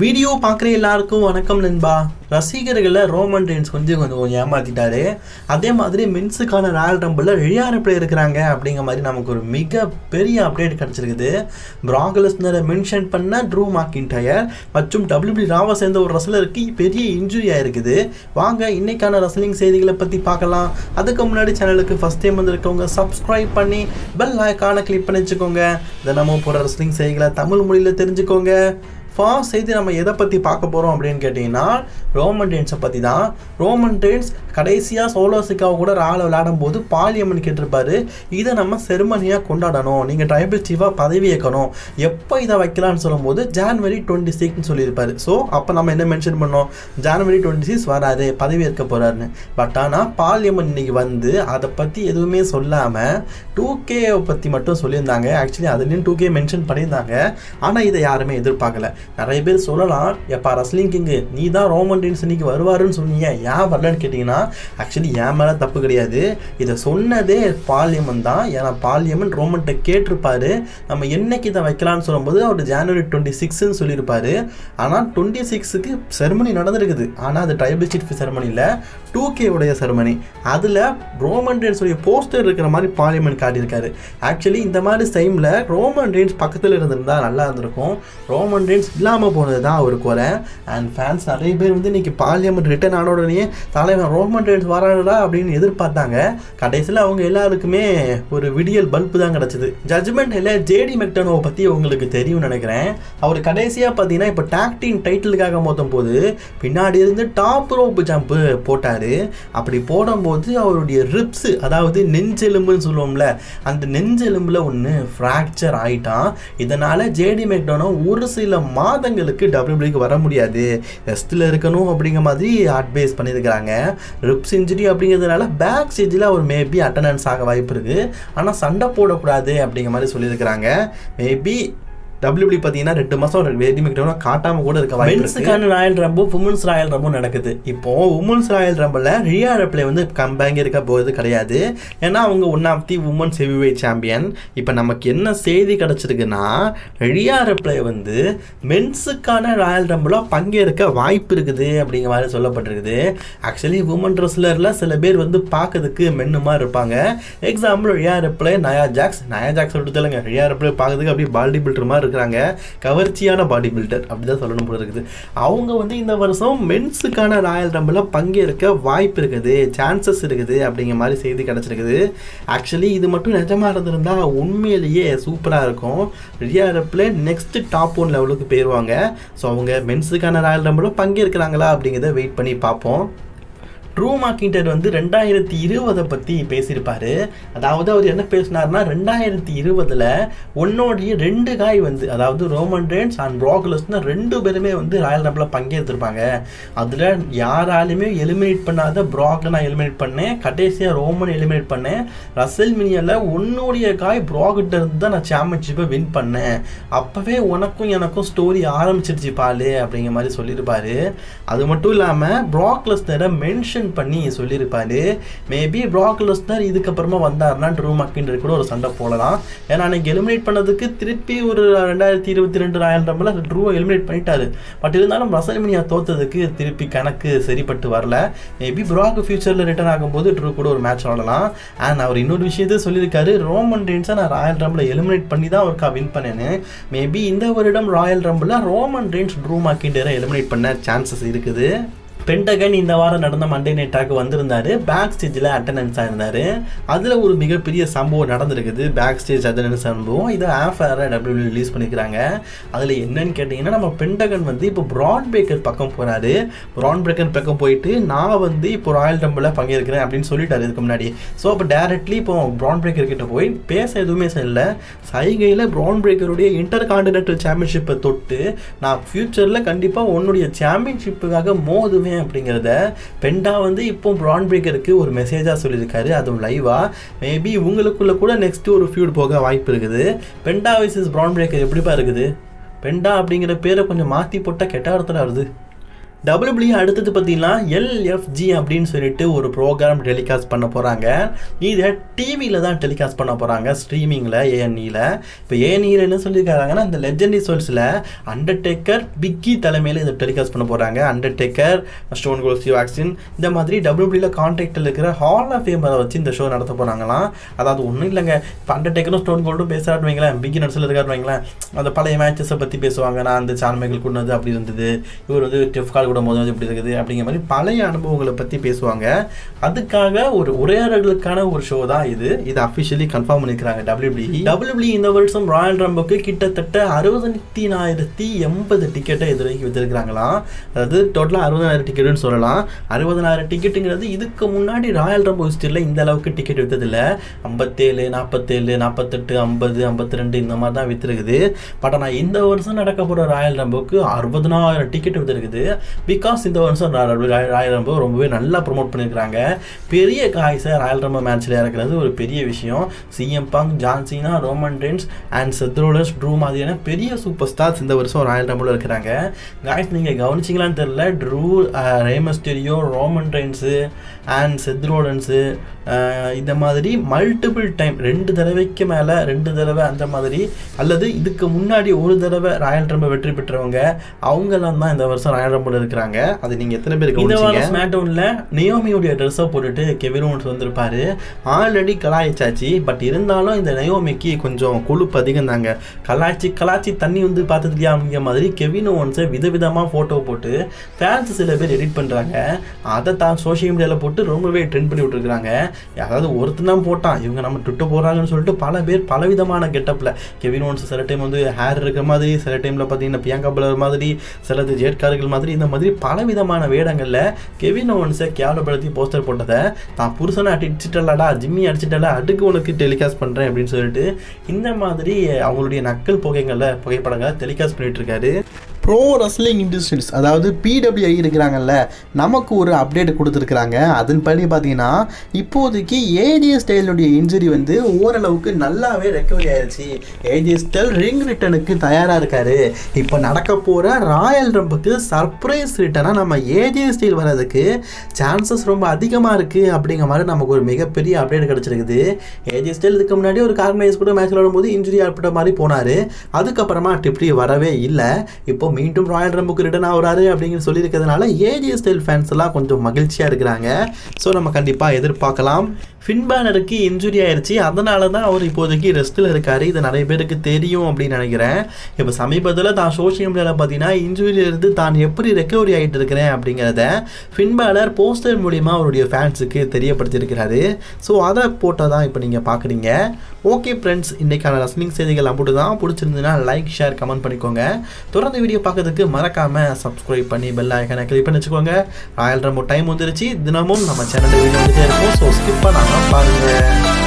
Video பார்க்குற எல்லாருக்கும் வணக்கம் நண்பா. ரசிகர்களை ரோமன் ரெயின்ஸ் கொஞ்சம் கொஞ்சம் ஏமாத்திட்டாரு. அதே மாதிரி மென்ஸுக்கான ராயல் ரம்பிளில் ரியார் பிளே இருக்கிறாங்க அப்படிங்கிற மாதிரி நமக்கு ஒரு மிக பெரிய அப்டேட் கிடச்சிருக்குது ப்ராகலஸ்னரை மென்ஷன் பண்ண ட்ரூ மாக்கின்டயர் மற்றும் டபிள்யூபி ராவா சேர்ந்த ஒரு ரசலருக்கு பெரிய இன்ஜுரி ஆயிருக்குது. வாங்க இன்னைக்கான ரசலிங் செய்திகளை பற்றி பார்க்கலாம். அதுக்கு முன்னாடி சேனலுக்கு ஃபஸ்ட் டைம் வந்திருக்கவங்க சப்ஸ்கிரைப் பண்ணி பெல் ஐக்கானை கிளிக் பண்ணி வச்சுக்கோங்க தினமும் போகிற ரசலிங் செய்திகளை தமிழ் மொழியில் தெரிஞ்சுக்கோங்க. ஃபர்ஸ்ட் செய்தி நம்ம எதை பற்றி பார்க்க போகிறோம் அப்படின்னு கேட்டிங்கன்னா ரோமன் டெயின்ஸை பற்றி தான் ரோமன் டெயின்ஸ் கடைசியாக சோலோ சிக்காவை கூட ராவில் விளையாடும் போது பாலியம்மன் கேட்டிருப்பாரு. இதை நம்ம செருமனியாக கொண்டாடணும். நீங்கள் ட்ரைபிள் சீஃபாக பதவி ஏற்கணும். எப்போ இதை வைக்கலாம்னு சொல்லும்போது ஜான்வரி டுவெண்ட்டி சிக்ஸ்னு சொல்லியிருப்பாரு. ஸோ அப்போ நம்ம என்ன மென்ஷன் பண்ணோம்? ஜான்வரி டுவெண்ட்டி சிக்ஸ் வராது பதவி ஏற்க போகிறாருன்னு பட் ஆனால் பாலியம்மன் இன்னைக்கு வந்து அதை பற்றி எதுவுமே சொல்லாமல் டூ கேவை பற்றி மட்டும் சொல்லியிருந்தாங்க. ஆக்சுவலி அதுலேயும் டூ கே மென்ஷன் பண்ணியிருந்தாங்க. ஆனால் இதை யாருமே எதிர்பார்க்கல. நிறைய பேர் சொல்லலாம் எப்பா ரஸ்லிங் கிங்கு நீ தான் ரோமன் டீன்ஸ் இன்னைக்கு வருவாருன்னு சொன்னீங்க. ஏன் வரலன்னு கேட்டிங்கன்னா ஆக்சுவலி என் மேலே தப்பு கிடையாது. இதை சொன்னதே பாலியமன் தான். ஏன்னா பாலியமன் ரோமன்ட்ட கேட்டிருப்பாரு. நம்ம என்னைக்கு இதை வைக்கலாம்னு சொல்லும்போது அவர் ஜனவரி டுவெண்ட்டி சிக்ஸ்ன்னு சொல்லியிருப்பாரு. ஆனால் டுவெண்ட்டி சிக்ஸுக்கு செரமனி நடந்திருக்குது. ஆனால் அது ட்ரைபிள் சீட் செரமனியில் டூ கே உடைய செரமனி அதில் ரோமன் ரெயின்ஸுடைய போஸ்டர் இருக்கிற மாதிரி பார்லிமெண்ட் காட்டியிருக்காரு. ஆக்சுவலி இந்த மாதிரி டைமில் ரோமன் ரேன்ஸ் பக்கத்தில் இருந்திருந்தா நல்லா இருந்திருக்கும். ரோமன் ரேன்ஸ் இல்லாமல் போனது தான் ஒரு குறை. அண்ட் ஃபேன்ஸ் நிறைய பேர் வந்து இன்றைக்கி பார்லிமெண்ட் ரிட்டர்ன் ஆன உடனே தலைவன் ரோமன் ரேன்ஸ் வராடா அப்படின்னு எதிர்பார்த்தாங்க. கடைசியில் அவங்க எல்லாருக்குமே ஒரு விடியல் பல்பு தான் கிடச்சிது. ஜட்ஜ்மெண்ட் இல்லை ஜேடி மெக்டனோவை பற்றி உங்களுக்கு தெரியும்னு நினைக்கிறேன். அவர் கடைசியாக பார்த்தீங்கன்னா இப்போ டாக்டின் டைட்டிலுக்காக மோதும் போது பின்னாடி இருந்து டாப் ரோப் ஜம்ப்பு போட்டார். அப்படி போடும்போது அவருடைய ரிப்ஸு அதாவது நெஞ்செலும்புன்னு சொல்லுவோம்ல அந்த நெஞ்செலும்பில் ஒன்று ஃப்ராக்சர் ஆயிட்டான். இதனால் ஜேடி மெக்டோனோ ஒரு சில மாதங்களுக்கு டபிள்யூபிள்யூக்கு வர முடியாது. ரெஸ்ட்டில் இருக்கணும் அப்படிங்கிற மாதிரி அட்வைஸ் பண்ணியிருக்கிறாங்க. ரிப்ஸ் இன்ஜுரி அப்படிங்கிறதுனால பேக் ஸ்டேஜில் அவர் மேபி அட்டண்டன்ஸ் ஆக வாய்ப்பு இருக்குது ஆனால் சண்டை போடக்கூடாது அப்படிங்கிற மாதிரி சொல்லியிருக்கிறாங்க. மேபி டபிள்யூபி பார்த்தீங்கன்னா ரெண்டு மாதம் ரெடி மேக்டோனா காட்டாமல் கூட இருக்க வாய்ப்பு மென்ஸுக்கான ராயல் ரம்பும் உமன்ஸ் ராயல் ரம்பும் நடக்குது. இப்போ உமன்ஸ் ராயல் ரம்பில் ரியா ரெப்ளே வந்து கம்பேங் இருக்க போகிறது கிடையாது. ஏன்னா அவங்க one of the women's heavyweight champion இப்போ நமக்கு என்ன செய்தி கிடச்சிருக்குன்னா ரியா ரெப்ளே வந்து மென்ஸுக்கான ராயல் ரம்பில் பங்கேற்க வாய்ப்பு இருக்குது அப்படிங்கிற மாதிரி சொல்லப்பட்டிருக்குது. ஆக்சுவலி உமன் ரெஸ்லரில் சில பேர் வந்து பார்க்கறதுக்கு மென்னு மாதிரி இருப்பாங்க. Example Rhea Ripley Nia Jax Nia Jax விட்டு தெலுங்க ரியா ரெப்ளே பார்க்கறதுக்கு அப்படியே பாடி பில்டர் மாதிரி இருக்கிறாங்க. கவர்ச்சியான பாடி பில்டர் அப்படிதான் சொல்லணும் போல இருக்குது. அவங்க வந்து இந்த வருஷம் மென்ஸுக்கான ராயல் ரம்பில் பங்கேற்க வாய்ப்பு இருக்குது. சான்சஸ் இருக்குது அப்படிங்கிற மாதிரி செய்தி கிடச்சிருக்குது. ஆக்சுவலி இது மட்டும் நிஜமாக இருந்திருந்தால் உண்மையிலேயே சூப்பராக இருக்கும். ரியா ரெப்பில் நெக்ஸ்ட் டாப் ஒன் லெவலுக்கு போயிடுவாங்க ஸோ அவங்க மென்ஸுக்கான ராயல் ரம்பில் பங்கேற்கிறாங்களா அப்படிங்கிறத வெயிட் பண்ணி பார்ப்போம். ட்ரூ மார்க்கிண்டர் வந்து ரெண்டாயிரத்தி இருபதை பற்றி பேசியிருப்பார். அதாவது அவர் என்ன பேசினார்னா ரெண்டாயிரத்தி இருபதில் உன்னோடைய ரெண்டு காய் வந்து அதாவது ரோமன் ரேன்ஸ் அண்ட் ப்ராகுலஸ்னு ரெண்டு பேருமே வந்து ராயல் ரம்பில் பங்கேற்றிருப்பாங்க. அதில் யாராலுமே எலிமினேட் பண்ணாத ப்ராக் நான் எலிமினேட் பண்ணேன் கடைசியாக ரோமன் எலிமினேட் பண்ணேன். ரசல் மினியில் உன்னுடைய காய் ப்ராக்கிட்ட இருந்து தான் நான் சாம்பியன்ஷிப்பை வின் பண்ணேன். அப்போவே உனக்கும் எனக்கும் ஸ்டோரி ஆரம்பிச்சிருச்சு பாலு அப்படிங்கிற மாதிரி சொல்லியிருப்பார். அது மட்டும் இல்லாமல் ப்ராக்லஸ்னரை மென்ஷன் பண்ணி சொல்லியிருப்பாரு. மேபி ப்ராக் லெஸ்னர் இதுக்கப்புறமா வந்தாருன்னா ட்ரூ மக்கின்ற கூட ஒரு சண்டை போடலாம். ஏன்னா அன்னைக்கு எலிமினேட் பண்ணதுக்கு திருப்பி ஒரு ரெண்டாயிரத்தி இருபத்தி ரெண்டு ராயல் ரம்பில் ட்ரூவை எலிமினேட் பண்ணிட்டாரு. பட் இருந்தாலும் ரசல்மினியா தோத்ததுக்கு திருப்பி கணக்கு சரிப்பட்டு வரல. மேபி ப்ராக் ஃபியூச்சரில் ரிட்டர்ன் ஆகும்போது ட்ரூ கூட ஒரு மேட்ச் ஆடலாம். அண்ட் அவர் இன்னொரு விஷயத்தை சொல்லியிருக்காரு. ரோமன் ரெயின்ஸை நான் ராயல் ரம்பில் எலிமினேட் பண்ணி தான் அவருக்கா வின் பண்ணேன்னு. மேபி இந்த வருடம் ராயல் ரம்பில் ரோமன் ரெயின்ஸ் ட்ரூ மாக்கிண்டரை எலிமினேட் பண்ண சான்சஸ் இருக்குது. பென்டகன் இந்த வாரம் நடந்த மண்டே நைட்டாக்கு வந்திருந்தார். பேக் ஸ்டேஜில் அட்டண்டன்ஸாக இருந்தார். அதில் ஒரு மிகப்பெரிய சம்பவம் நடந்திருக்குது. பேக் ஸ்டேஜ் அட்டண்டன்ஸ் சம்பவம் இதை ஆஃபேராக டபிள்யூ ரிலீஸ் பண்ணிக்கிறாங்க. அதில் என்னன்னு கேட்டிங்கன்னா நம்ம பென்டகன் வந்து இப்போ ப்ராட் பிரேக்கர் பக்கம் போகிறாரு ப்ராட் பிரேக்கர் பக்கம் போயிட்டு நான் வந்து இப்போ ராயல் ரம்பில் பங்கேற்கிறேன் அப்படின்னு சொல்லிட்டாரு இதுக்கு முன்னாடி. ஸோ அப்போ டேரெக்ட்லி இப்போ ப்ரான் பிரேக்கர் கிட்ட போய் பேச எதுவுமே இல்லை சைகையில் ப்ரான் பிரேக்கருடைய இன்டர் கான்டினென்டல் சாம்பியன்ஷிப்பை தொட்டு நான் ஃப்யூச்சரில் கண்டிப்பாக உன்னுடைய சாம்பியன்ஷிப்புக்காக மோதுவேன் அப்படிங்கிறத பெண்டா வந்து இப்போ ப்ரான் பிரேக்கருக்கு ஒரு மெசேஜாக சொல்லியிருக்காரு. அதுவும் லைவாக மேபி உங்களுக்குள்ள கூட நெக்ஸ்ட்டு ஒரு ஃபியூட் போக வாய்ப்பு இருக்குது. பெண்டா வைசஸ் ப்ரான் பிரேக்கர் எப்படிப்பா இருக்குது? பெண்டா அப்படிங்கிற பேரை கொஞ்சம் மாற்றி போட்டால் கெட்ட இடத்துல வருது. டபிள்யூபிள்யூ அடுத்தது பார்த்தீங்கன்னா எல்எஃப்ஜி அப்படின்னு சொல்லிட்டு ஒரு ப்ரோக்ராம் டெலிகாஸ்ட் பண்ண போகிறாங்க இதை டிவியில் தான் டெலிகாஸ்ட் பண்ண போகிறாங்க ஸ்ட்ரீமிங்கில் ஏஎன்இயில் இப்போ ஏஎன்இயில் என்ன சொல்லியிருக்காங்கன்னா இந்த லெஜெண்டரி சோல்ஸில் அண்டர்டேக்கர் பிக்கி தலைமையில் இதை டெலிகாஸ்ட் பண்ண போகிறாங்க அண்டர்டேக்கர் ஸ்டோன் கோல்சி வேக்சின் இந்த மாதிரி டபிள்யூபிள்யூல கான்டாக்டில் இருக்கிற ஹால் ஆஃப் ஃபேமரை வச்சு இந்த ஷோ நடத்த போகிறாங்களாம் அதாவது ஒன்றும் இல்லைங்க. இப்போ அண்டர்டேக்கரும் ஸ்டோன் கோல்டும் பேசுகிறாரு வைங்களேன். பிக்கி நட்ஸில் இருக்காரு வைங்களேன். அந்த பழைய மேட்சஸை பற்றி பேசுவாங்க. நான் அந்த சான்மைகள் கொண்டது அப்படி இருந்தது. இவர் வந்து டெஃப் கால் கூட போது இப்படி இருக்குது அப்படிங்கிற மாதிரி பழைய அனுபவங்களை பற்றி பேசுவாங்க. அதுக்காக ஒரு உரையாடல்களுக்கான ஒரு ஷோ தான் இது. இது அஃபிஷியலி கன்ஃபார்ம் பண்ணியிருக்கிறாங்க டபிள்யூபிஇ டபிள்யூபிஇ இந்த வருஷம் ராயல் ரம்புக்கு கிட்டத்தட்ட அறுபத்தி எண்பது டிக்கெட்டை இது வரைக்கும் விற்றுருக்குறாங்களாம் அதாவது டோட்டலாக அறுபதாயிரம் டிக்கெட்டுன்னு சொல்லலாம். அறுபதனாயிரம் டிக்கெட்டுங்கிறது இதுக்கு முன்னாடி ராயல் ரம்பு ஹிஸ்டரியில் இந்த அளவுக்கு டிக்கெட் விற்றதில்ல ஐம்பத்தேழு நாற்பத்தேழு நாற்பத்தெட்டு ஐம்பது ஐம்பத்தி ரெண்டு இந்த மாதிரி தான் விற்றுருக்குது பட் ஆனால் இந்த வருஷம் நடக்க போகிற ராயல் ரம்புக்கு அறுபதனாயிரம் டிக்கெட் விற்றுருக்குது பிகாஸ் இந்த வருஷம் ராயல் ரம்போ ரொம்பவே நல்லா ப்ரொமோட் பண்ணியிருக்கிறாங்க பெரிய காய்ஸை ராயல் ரம்போ மேட்ச்சில் இறக்குறது ஒரு பெரிய விஷயம். CM Punk John Cena Roman Reigns and Seth Rollins Drew மாதிரியான பெரிய சூப்பர் ஸ்டார்ஸ் இந்த வருஷம் ராயல் ரம்பில் இருக்கிறாங்க காய்ஸ் நீங்கள் கவனிச்சிங்களான்னு தெரில Drew Rey Mysterio Roman Reigns and Seth Rollins இந்த மாதிரி மல்டிபிள் டைம் ரெண்டு தடவைக்கு மேலே ரெண்டு தடவை அந்த மாதிரி அல்லது இதுக்கு முன்னாடி ஒரு தடவை ராயல் ரம்பை வெற்றி பெற்றவங்க அவங்கெல்லாம் தான் இந்த வருஷம் ராயல் ரம்பில் இருக்கிறாங்க அது நீங்கள் எத்தனை பேர் இந்த வாரம் ஸ்மாக்டவுனில் நியோமியுடைய ட்ரெஸ்ஸை போட்டுட்டு கெவின் ஓன்ஸ் வந்திருப்பாரு. ஆல்ரெடி கலாய்ச்சாச்சு. பட் இருந்தாலும் இந்த நயோமிக்கு கொஞ்சம் கொழுப்பு அதிகம் தாங்க கலாய்ச்சி கலாய்ச்சி தண்ணி வந்து பார்த்ததுலையா அப்படிங்கிற மாதிரி கெவின் ஓன்ஸை விதவிதமாக ஃபோட்டோ போட்டு ஃபேன்ஸ் சில பேர் எடிட் பண்ணுறாங்க அதை தான் சோஷியல் மீடியாவில் போட்டு ரொம்பவே ட்ரெண்ட் பண்ணி விட்டுருக்காங்க அதாவது ஒருத்தன் தான் போட்டான். இவங்க நம்ம ட்விட்டு போடுறாங்கன்னு சொல்லிட்டு பல பேர் பலவிதமான கெட்டப்பில் கெவின் ஓன்ஸ் சில டைம் வந்து ஹேர் இருக்கிற மாதிரி சில டைமில் பார்த்தீங்கன்னா பியாங்கா பலர் மாதிரி சிலது ஜேட்கார்கள் மாதிரி இந்த மாதிரி பலவிதமான வேடங்களில் கெவின் ஓவன்ஸை கேவலப்படுத்தி போஸ்டர் போட்டதை தான் புருஷனை அடிச்சிட்டலாடா ஜிம்மி அடிச்சிட்டலா அடுக்கு உனக்கு டெலிகாஸ்ட் பண்ணுறேன் அப்படின்னு சொல்லிட்டு இந்த மாதிரி அவங்களுடைய நக்கல் புகைங்களில் புகைப்படங்களை டெலிகாஸ்ட் பண்ணிட்டு இருக்காரு ப்ரோ ரெஸ்லிங் இண்டஸ்ட்ரீஸ் அதாவது பிடபிள்யூஐ இருக்கிறாங்கல்ல நமக்கு ஒரு அப்டேட் கொடுத்துருக்குறாங்க. அதன்படி பார்த்தீங்கன்னா இப்போதைக்கு ஏஜே ஸ்டைலுடைய இன்ஜுரி வந்து ஓரளவுக்கு நல்லாவே ரெக்கவரி ஆயிடுச்சு ஏஜே ஸ்டைல் ரிங் ரிட்டனுக்கு தயாராக இருக்காரு. இப்போ நடக்க போகிற ராயல் ரம்புக்கு சர்ப்ரைஸ் ரிட்டனாக நம்ம ஏஜே ஸ்டைல் வர்றதுக்கு சான்சஸ் ரொம்ப அதிகமாக இருக்குது அப்படிங்கிற மாதிரி நமக்கு ஒரு மிகப்பெரிய அப்டேட் கிடச்சிருக்குது. ஏஜே ஸ்டைல் இதுக்கு முன்னாடி ஒரு கார்மேஸ் கூட மேட்ச் விளையாடும்போது இன்ஜுரி ஏற்பட்ட மாதிரி போனார். அதுக்கப்புறமா டிப்டி வரவே இல்லை. இப்போ மீண்டும் ராயல் ரம்புக்கு ரிட்டர்ன் ஆகுறாரு அப்படிங்கிற சொல்லியிருக்கிறதுனால ஏஜே ஸ்டைல் ஃபேன்ஸ் எல்லாம் கொஞ்சம் மகிழ்ச்சியாக இருக்கிறாங்க. ஸோ நம்ம கண்டிப்பாக எதிர்பார்க்கலாம். ஃபின்பேனருக்கு இன்ஜுரி ஆயிடுச்சு அதனால தான் அவர் இப்போதைக்கு ரெஸ்ட்டில் இருக்கார். இது நிறைய பேருக்கு தெரியும் அப்படின்னு நினைக்கிறேன். இப்போ சமீபத்தில் தான் சோஷியல் மீடியாவில் பார்த்தீங்கன்னா இன்ஜுரியிலிருந்து தான் எப்படி ரெக்கவரி பிஜோரி ஆகிட்டு இருக்கிறேன் அப்படிங்கிறத ஃபின்பாலர் போஸ்டர் மூலிமா அவருடைய ஃபேன்ஸுக்கு தெரியப்படுத்தியிருக்கிறாரு. ஸோ அதை போட்டால் தான் இப்போ நீங்கள் பார்க்குறீங்க ஓகே ஃப்ரெண்ட்ஸ் இன்றைக்கான ரசனிங் செய்திகள் அப்படி தான் பிடிச்சிருந்ததுன்னா லைக் ஷேர் கமெண்ட் பண்ணிக்கோங்க. தொடர்ந்து வீடியோ பார்க்கறதுக்கு மறக்காமல் சப்ஸ்கிரைப் பண்ணி பெல் ஐக்கனை கிளிக் பண்ணி வச்சுக்கோங்க. ராயல் ரொம்ப டைம் வந்துருச்சு. தினமும் நம்ம சேனலில் வீடியோ வந்துட்டே இருக்கும். ஸோ ஸ்கிப் பண்ணாமல் பாருங்கள்